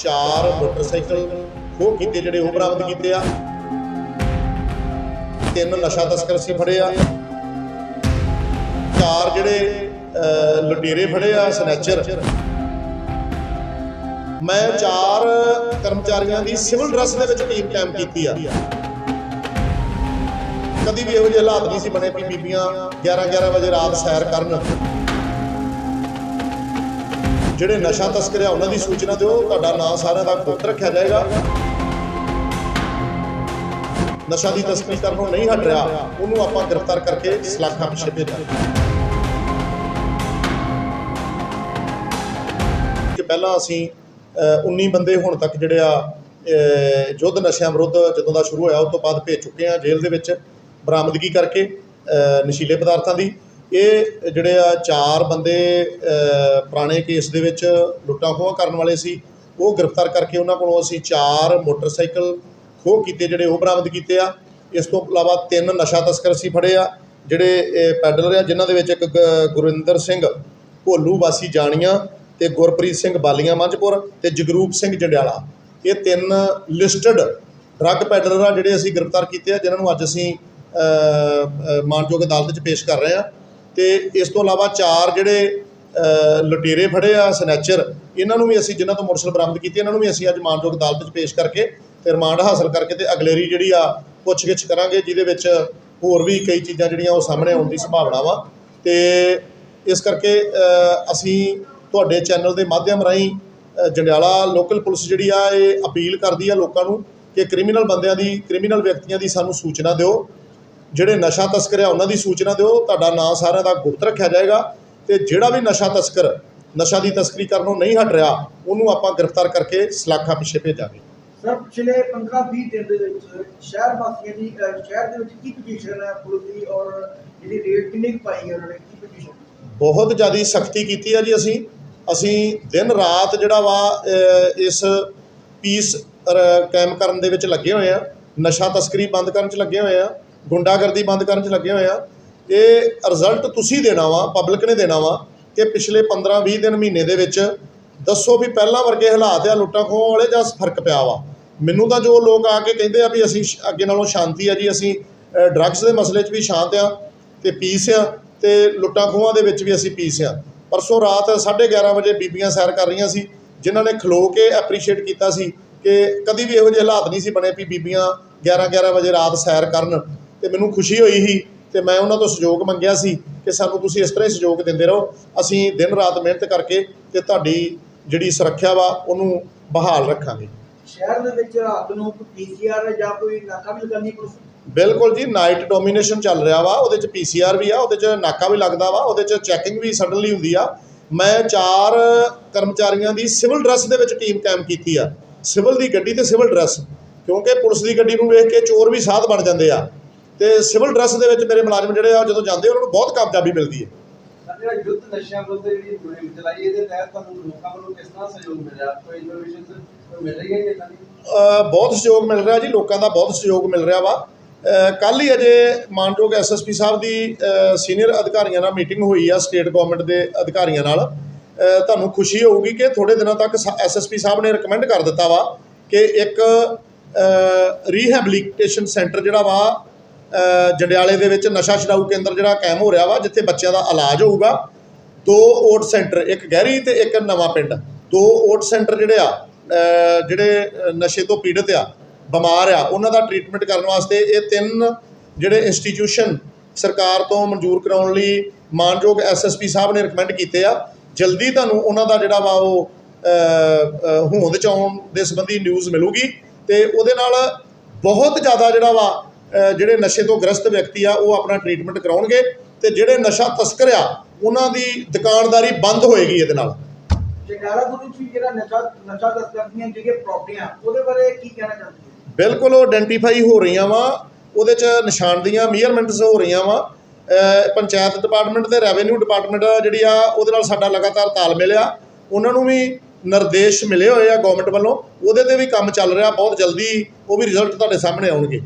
ਚਾਰ ਮੋਟਰਸਾਈਕਲ ਖੋਹ ਕੀਤੇ ਜਿਹੜੇ ਉਹ ਬਰਾਮਦ ਕੀਤੇ ਆ। ਤਿੰਨ ਨਸ਼ਾ ਤਸਕਰ ਸੀ ਫੜੇ ਆ। ਚਾਰ ਜਿਹੜੇ ਲੁਟੇਰੇ ਫੜੇ ਆ ਸਨੈਚਰ ਮੈਂ ਚਾਰ ਕਰਮਚਾਰੀਆਂ ਦੀ ਸਿਵਲ ਡਰੈਸ ਦੇ ਵਿੱਚ ਟੀਮ ਕੈਂਪ ਕੀਤੀ ਆ। ਕਦੀ ਵੀ ਇਹੋ ਜਿਹੇ ਹਾਲਾਤ ਨਹੀਂ ਸੀ ਬਣੇ ਵੀ ਬੀਬੀਆਂ 11 11 ਵਜੇ ਰਾਤ ਸੈਰ ਕਰਨ। ਜਿਹੜੇ ਨਸ਼ਾ ਤਸਕਰ ਆ ਉਹਨਾਂ ਦੀ ਸੂਚਨਾ ਦਿਓ। ਤੁਹਾਡਾ ਨਾਂ ਸਾਰਿਆਂ ਦਾ ਗੁਪਤ ਰੱਖਿਆ ਜਾਏਗਾ। ਨਸ਼ਾ ਦੀ ਤਸਕਰੀ ਕਰਨੋਂ ਨਹੀਂ ਹਟ ਰਿਹਾ ਉਹਨੂੰ ਆਪਾਂ ਗ੍ਰਿਫਤਾਰ ਕਰਕੇ ਸਲਾਖਾਂ ਪਿੱਛੇ ਭੇਜਾਂਗੇ। ਕਿ ਪਹਿਲਾਂ ਅਸੀਂ ਅ, 19 ਬੰਦੇ ਹੁਣ ਤੱਕ ਜਿਹੜੇ ਆ ਯੁੱਧ ਨਸ਼ਿਆਂ ਵਿਰੁੱਧ ਜਦੋਂ ਦਾ ਸ਼ੁਰੂ ਹੋਇਆ ਉਸ ਤੋਂ ਬਾਅਦ ਭੇਜ ਚੁੱਕੇ ਆ ਜੇਲ੍ਹ ਦੇ ਵਿੱਚ ਬਰਾਮਦਗੀ ਕਰਕੇ ਨਸ਼ੀਲੇ ਪਦਾਰਥਾਂ ਦੀ। ਇਹ ਜਿਹੜੇ ਆ ਚਾਰ ਬੰਦੇ ਪੁਰਾਣੇ ਕੇਸ ਦੇ ਵਿੱਚ ਲੁੱਟਾਂ ਖੋਹਾਂ ਕਰਨ ਵਾਲੇ ਸੀ। ਉਹ ਗ੍ਰਿਫਤਾਰ ਕਰਕੇ ਉਹਨਾਂ ਕੋਲੋਂ ਅਸੀਂ ਚਾਰ ਮੋਟਰਸਾਈਕਲ ਖੋਹ ਕੀਤੇ ਜਿਹੜੇ ਉਹ ਬਰਾਮਦ ਕੀਤੇ ਆ। ਇਸ ਤੋਂ ਇਲਾਵਾ ਤਿੰਨ ਨਸ਼ਾ ਤਸਕਰ ਸੀ ਫੜੇ ਆ ਜਿਹੜੇ ਇਹ ਪੈਡਲਰ ਆ ਜਿਨ੍ਹਾਂ ਦੇ ਵਿੱਚ ਇੱਕ ਗ- ਗੁਰਿੰਦਰ ਸਿੰਘ ਭੋਲੂ ਵਾਸੀ ਜਾਣੀਆਂ ਤੇ ਗੁਰਪ੍ਰੀਤ ਸਿੰਘ ਬਾਲੀਆਂ ਮੰਝਪੁਰ ਤੇ ਜਗਰੂਪ ਸਿੰਘ ਜੰਡਿਆਲਾ। ਇਹ ਤਿੰਨ ਲਿਸਟਡ ਡਰੱਗ ਪੈਡਲਰ ਆ ਜਿਹੜੇ ਅਸੀਂ ਗ੍ਰਿਫਤਾਰ ਕੀਤੇ ਆ ਜਿਨ੍ਹਾਂ ਨੂੰ ਅੱਜ ਅਸੀਂ ਅ, ਮਾਨਯੋਗ ਅਦਾਲਤ 'ਚ ਪੇਸ਼ ਕਰ ਰਹੇ ਆ। ਤੇ ਇਸ ਤੋਂ ਇਲਾਵਾ ਚਾਰ ਜਿਹੜੇ ਲੁਟੇਰੇ ਫੜੇ ਆ, ਸਨੈਚਰ, ਇਹਨਾਂ ਨੂੰ ਵੀ ਅਸੀਂ ਜਿਨ੍ਹਾਂ ਤੋਂ ਮੋਟਰਸਾਈਕਲ ਬਰਾਮਦ ਕੀਤੇ, ਇਹਨਾਂ ਨੂੰ ਵੀ ਅਸੀਂ ਅੱਜ ਮਾਨਯੋਗ ਅਦਾਲਤ 'ਚ ਪੇਸ਼ ਕਰਕੇ ਤੇ ਰਿਮਾਂਡ ਹਾਸਲ ਕਰਕੇ ਤੇ ਅਗਲੇਰੀ ਜਿਹੜੀ ਆ, ਪੁੱਛਗਿੱਛ ਕਰਾਂਗੇ, ਜਿਹਦੇ ਵਿੱਚ ਹੋਰ ਵੀ ਕਈ ਚੀਜ਼ਾਂ ਜਿਹੜੀਆਂ ਉਹ ਸਾਹਮਣੇ ਆਉਣ ਦੀ ਸੰਭਾਵਨਾ ਵਾ। ਤੇ ਇਸ ਕਰਕੇ ਅਸੀਂ ਤੁਹਾਡੇ ਚੈਨਲ ਦੇ ਮਾਧਿਅਮ ਰਾਹੀਂ ਜੰਡਿਆਲਾ ਲੋਕਲ ਪੁਲਿਸ ਜਿਹੜੀ ਆ, ਇਹ ਅਪੀਲ ਕਰਦੀ ਆ ਲੋਕਾਂ ਨੂੰ ਕਿ ਕ੍ਰਿਮੀਨਲ ਬੰਦਿਆਂ ਦੀ, ਕ੍ਰਿਮੀਨਲ ਵਿਅਕਤੀਆਂ ਦੀ ਸਾਨੂੰ ਸੂਚਨਾ ਦਿਓ। ਜਿਹੜੇ ਨਸ਼ਾ ਤਸਕਰ ਆ ਉਹਨਾਂ ਦੀ ਸੂਚਨਾ ਦਿਓ ਤੁਹਾਡਾ ਨਾਂ ਸਾਰਿਆਂ ਦਾ ਗੁਪਤ ਰੱਖਿਆ ਜਾਏਗਾ ਤੇ ਜਿਹੜਾ ਵੀ ਨਸ਼ਾ ਤਸਕਰ ਨਸ਼ਾ ਦੀ ਤਸਕਰੀ ਕਰਨੋਂ ਨਹੀਂ ਹਟ ਰਿਹਾ ਉਹਨੂੰ ਆਪਾਂ ਗ੍ਰਿਫਤਾਰ ਕਰਕੇ ਸਲਾਖਾਂ ਪਿੱਛੇ ਭੇਜਾਂਗੇ। ਸਰ ਪਿਛਲੇ 15-20 ਦਿਨ ਦੇ ਵਿੱਚ ਸ਼ਹਿਰ ਵਾਸੀਆਂ ਦੀ ਅਹ, ਸ਼ਹਿਰ ਦੇ ਵਿੱਚ ਕੀ ਪੋਜੀਸ਼ਨ ਹੈ ਪੁਲਿਸ ਦੀ ਔਰ ਜਿਹੜੀ ਰੇਟ ਕਿੰਨੀ ਕੁ ਪਾਈ ਹੈ ਉਹਨਾਂ ਨੇ? ਕੀ ਪੋਜੀਸ਼ਨ ਬਹੁਤ ਜ਼ਿਆਦਾ ਸਖਤੀ ਕੀਤੀ ਆ ਜੀ ਅਸੀਂ। ਅਸੀਂ ਦਿਨ ਰਾਤ ਜਿਹੜਾ ਵਾ ਇਸ ਪੀਸ ਕਾਇਮ ਕਰਨ ਦੇ ਵਿੱਚ ਲੱਗੇ ਹੋਏ ਆ। ਨਸ਼ਾ ਤਸਕਰੀ ਬੰਦ ਕਰਨ 'ਚ ਲੱਗੇ ਹੋਏ ਆ। ਗੁੰਡਾਗਰਦੀ ਬੰਦ ਕਰਨ 'ਚ ਲੱਗੇ ਹੋਏ ਆ। ਇਹ ਰਿਜ਼ਲਟ ਤੁਸੀਂ ਦੇਣਾ ਵਾ ਪਬਲਿਕ ਨੇ ਦੇਣਾ ਵਾ ਕਿ ਪਿਛਲੇ 15-20 ਦਿਨ ਮਹੀਨੇ ਦੇ ਵਿੱਚ ਦੱਸੋ ਵੀ ਪਹਿਲਾਂ ਵਰਗੇ ਹਾਲਾਤ ਆ, ਲੁੱਟਾਂ ਖੋਹਾਂ ਵਾਲੇ ਜਾਂ ਫ਼ਰਕ ਪਿਆ ਵਾ। ਮੈਨੂੰ ਤਾਂ ਜੋ ਲੋਕ ਆ ਕੇ ਕਹਿੰਦੇ ਆ ਵੀ ਅਸੀਂ ਅੱਗੇ ਨਾਲੋਂ ਸ਼ਾਂਤੀ ਆ ਜੀ, ਅਸੀਂ ਡਰੱਗਸ ਦੇ ਮਸਲੇ 'ਚ ਵੀ ਸ਼ਾਂਤ ਆ ਤੇ ਪੀਸ ਆ ਤੇ ਲੁੱਟਾਂ ਖੋਹਾਂ ਦੇ ਵਿੱਚ ਵੀ ਅਸੀਂ ਪੀਸ ਆ। ਪਰਸੋਂ ਰਾਤ 11:30 ਵਜੇ ਬੀਬੀਆਂ ਸੈਰ ਕਰ ਰਹੀਆਂ ਸੀ, ਜਿਨ੍ਹਾਂ ਨੇ ਖਲੋ ਕੇ ਐਪਰੀਸ਼ੀਏਟ ਕੀਤਾ ਸੀ ਕਿ ਕਦੀ ਵੀ ਇਹੋ ਜਿਹੇ ਹਾਲਾਤ ਨਹੀਂ ਸੀ ਬਣੇ ਵੀ ਬੀਬੀਆਂ 11-11 ਵਜੇ ਰਾਤ ਸੈਰ ਕਰਨ। ਤੇ ਮੈਨੂੰ ਖੁਸ਼ੀ ਹੋਈ ਸੀ ਤੇ ਮੈਂ ਉਹਨਾਂ ਤੋਂ ਸਹਿਯੋਗ ਮੰਗਿਆ ਸੀ ਕਿ ਸਾਨੂੰ ਤੁਸੀਂ ਇਸ ਤਰ੍ਹਾਂ ਹੀ ਸਹਿਯੋਗ ਦਿੰਦੇ ਰਹੋ। ਅਸੀਂ ਦਿਨ ਰਾਤ ਮਿਹਨਤ ਕਰਕੇ ਤੇ ਤੁਹਾਡੀ ਜਿਹੜੀ ਸੁਰੱਖਿਆ ਵਾ ਉਹਨੂੰ ਬਹਾਲ ਰੱਖਾਂਗੇ। ਸ਼ਹਿਰ ਦੇ ਵਿੱਚ ਰਾਤ ਨੂੰ ਪੀਸੀਆਰ ਜਾਂ ਕੋਈ ਨਾਕਾ ਵੀ ਲਗਾਉਣੀ ਪੁਲਿਸ ਬਿਲਕੁਲ ਜੀ ਨਾਈਟ ਡੋਮੀਨੇਸ਼ਨ ਚੱਲ ਰਿਹਾ ਵਾ ਉਹਦੇ ਚ ਪੀਸੀਆਰ ਵੀ ਆ ਉਹਦੇ ਚ ਨਾਕਾ ਵੀ ਲੱਗਦਾ ਵਾ ਉਹਦੇ ਚ ਚੈਕਿੰਗ ਵੀ ਸਡਨਲੀ ਹੁੰਦੀ ਆ। ਮੈਂ ਚਾਰ ਕਰਮਚਾਰੀਆਂ ਦੀ ਸਿਵਲ ਡਰੈਸ ਦੇ ਵਿੱਚ ਟੀਮ ਕੈਂਪ ਕੀਤੀ ਆ। ਸਿਵਲ ਦੀ ਗੱਡੀ ਤੇ ਸਿਵਲ ਡਰੈਸ ਕਿਉਂਕਿ ਪੁਲਿਸ ਦੀ ਗੱਡੀ ਨੂੰ ਵੇਖ ਕੇ ਚੋਰ ਵੀ ਸਾਧ ਬਣ ਜਾਂਦੇ ਆ। ਤੇ ਸਿਵਲ ਡਰੈਸ ਦੇ ਵਿੱਚ ਮੇਰੇ ਮੁਲਾਜ਼ਮ ਜਿਹੜੇ ਆ ਜਦੋਂ ਜਾਂਦੇ ਉਹਨਾਂ ਨੂੰ ਬਹੁਤ ਕਾਮਯਾਬੀ ਮਿਲਦੀ ਹੈ। ਸਰ ਜਿਹੜਾ ਯੁੱਧ ਨਸ਼ਿਆਂ ਵਿਰੁੱਧ ਜਿਹੜੀ ਮੁਹਿੰਮ ਚਲਾਈ ਇਹਦੇ ਤਹਿਤ ਤੁਹਾਨੂੰ ਲੋਕਾਂ ਵੱਲੋਂ ਕਿਸ ਤਰ੍ਹਾਂ ਸਹਿਯੋਗ ਮਿਲਿਆ ਕੋਈ ਇਨਫੋਰਮੇਸ਼ਨ ਕੋਈ ਮਿਲ ਰਹੀ ਹੈ ਕਿ ਇਦਾਂ ਦੀ? ਅ, ਬਹੁਤ ਸਹਿਯੋਗ ਮਿਲ ਰਿਹਾ ਜੀ ਲੋਕਾਂ ਦਾ ਬਹੁਤ ਸਹਿਯੋਗ ਮਿਲ ਰਿਹਾ ਵਾ। ਕੱਲ ਹੀ ਅਜੇ ਮਾਨਯੋਗ ਐਸਐਸਪੀ ਸਾਹਿਬ ਦੀ ਸੀਨੀਅਰ ਅਧਿਕਾਰੀਆਂ ਨਾਲ ਮੀਟਿੰਗ ਹੋਈ ਆ ਸਟੇਟ ਗਵਰਨਮੈਂਟ ਦੇ ਅਧਿਕਾਰੀਆਂ ਨਾਲ। ਤੁਹਾਨੂੰ ਖੁਸ਼ੀ ਹੋਊਗੀ ਕਿ ਥੋੜੇ ਦਿਨਾਂ ਤੱਕ ਐਸਐਸਪੀ ਸਾਹਿਬ ਨੇ ਰეკਮੈਂਡ ਕਰ ਦਿੱਤਾ ਵਾ ਕਿ ਇੱਕ ਰੀਹੈਬਿਲਿਟੇਸ਼ਨ ਸੈਂਟਰ ਜਿਹੜਾ ਵਾ ਜੰਡਿਆਲੇ ਦੇ ਵਿੱਚ ਨਸ਼ਾ ਛਡਾਊ ਕੇਂਦਰ ਜਿਹੜਾ ਕਾਇਮ ਹੋ ਰਿਹਾ ਵਾ, ਜਿੱਥੇ ਬੱਚਿਆਂ ਦਾ ਇਲਾਜ ਹੋਊਗਾ, ਦੋ ਓਟ ਸੈਂਟਰ, ਇੱਕ ਗਹਿਰੀ ਤੇ ਇੱਕ ਨਵਾਂ ਪਿੰਡ। ਦੋ ਓਟ ਸੈਂਟਰ ਜਿਹੜੇ ਆ ਜਿਹੜੇ ਨਸ਼ੇ ਤੋਂ ਪੀੜਤ ਆ, ਬਿਮਾਰ ਆ, ਉਹਨਾਂ ਦਾ ਟ੍ਰੀਟਮੈਂਟ ਕਰਨ ਵਾਸਤੇ ਇਹ ਤਿੰਨ ਜਿਹੜੇ ਇੰਸਟੀਟਿਊਸ਼ਨ ਸਰਕਾਰ ਤੋਂ ਮਨਜ਼ੂਰ ਕਰਾਉਣ ਲਈ ਮਾਨਯੋਗ ਐਸਐਸਪੀ ਸਾਹਿਬ ਨੇ ਰეკਮੈਂਡ ਕੀਤੇ ਆ। ਜਲਦੀ ਤੁਹਾਨੂੰ ਉਹਨਾਂ ਦਾ ਜਿਹੜਾ ਵਾ ਉਹ ਹੋਂਦ ਚ ਆਉਣ ਦੇ ਸੰਬੰਧੀ ਨਿਊਜ਼ ਮਿਲੂਗੀ ਤੇ ਉਹਦੇ ਨਾਲ ਬਹੁਤ ਜ਼ਿਆਦਾ ਜਿਹੜਾ ਵਾ ਜਿਹੜੇ ਨਸ਼ੇ ਤੋਂ ਗ੍ਰਸਤ ਵਿਅਕਤੀ ਆ ਉਹ ਆਪਣਾ ਟ੍ਰੀਟਮੈਂਟ ਕਰਾਉਣਗੇ ਤੇ ਜਿਹੜੇ ਨਸ਼ਾ ਤਸਕਰ ਆ ਉਹਨਾਂ ਦੀ ਦੁਕਾਨਦਾਰੀ ਬੰਦ ਹੋਏਗੀ ਇਹਦੇ ਨਾਲ। ਜਗਾਰਾ ਦੇ ਵਿੱਚ ਵੀ ਜਿਹੜਾ ਨਸ਼ਾ ਨਸ਼ਾ ਤਸਕਰ ਦੀਆਂ ਜਿਹੜੀਆਂ ਪ੍ਰਾਪਰਟੀਆਂ ਉਹਦੇ ਬਾਰੇ ਕੀ ਕਹਿਣਾ ਚਾਹੁੰਦੇ ਹੋ? ਬਿਲਕੁਲ ਉਹ ਆਇਡੈਂਟੀਫਾਈ ਹੋ ਰਹੀਆਂ ਵਾ ਉਹਦੇ ਚ ਨਿਸ਼ਾਨਦੀਆਂ ਮੀਅਰਮੈਂਟਸ ਹੋ ਰਹੀਆਂ ਵਾ। ਪੰਚਾਇਤ ਡਿਪਾਰਟਮੈਂਟ ਤੇ ਰੈਵਨਿਊ ਡਿਪਾਰਟਮੈਂਟ ਜਿਹੜੀ ਆ ਉਹਦੇ ਨਾਲ ਸਾਡਾ ਲਗਾਤਾਰ ਤਾਲਮੇਲ ਆ ਉਹਨਾਂ ਨੂੰ ਵੀ ਨਿਰਦੇਸ਼ ਮਿਲੇ ਹੋਏ ਆ ਗਵਰਨਮੈਂਟ ਵੱਲੋਂ। ਉਹਦੇ ਤੇ ਵੀ ਕੰਮ ਚੱਲ ਰਿਹਾ ਬਹੁਤ ਜਲਦੀ ਉਹ ਵੀ ਰਿਜ਼ਲਟ ਤੁਹਾਡੇ ਸਾਹਮਣੇ ਆਉਣਗੇ।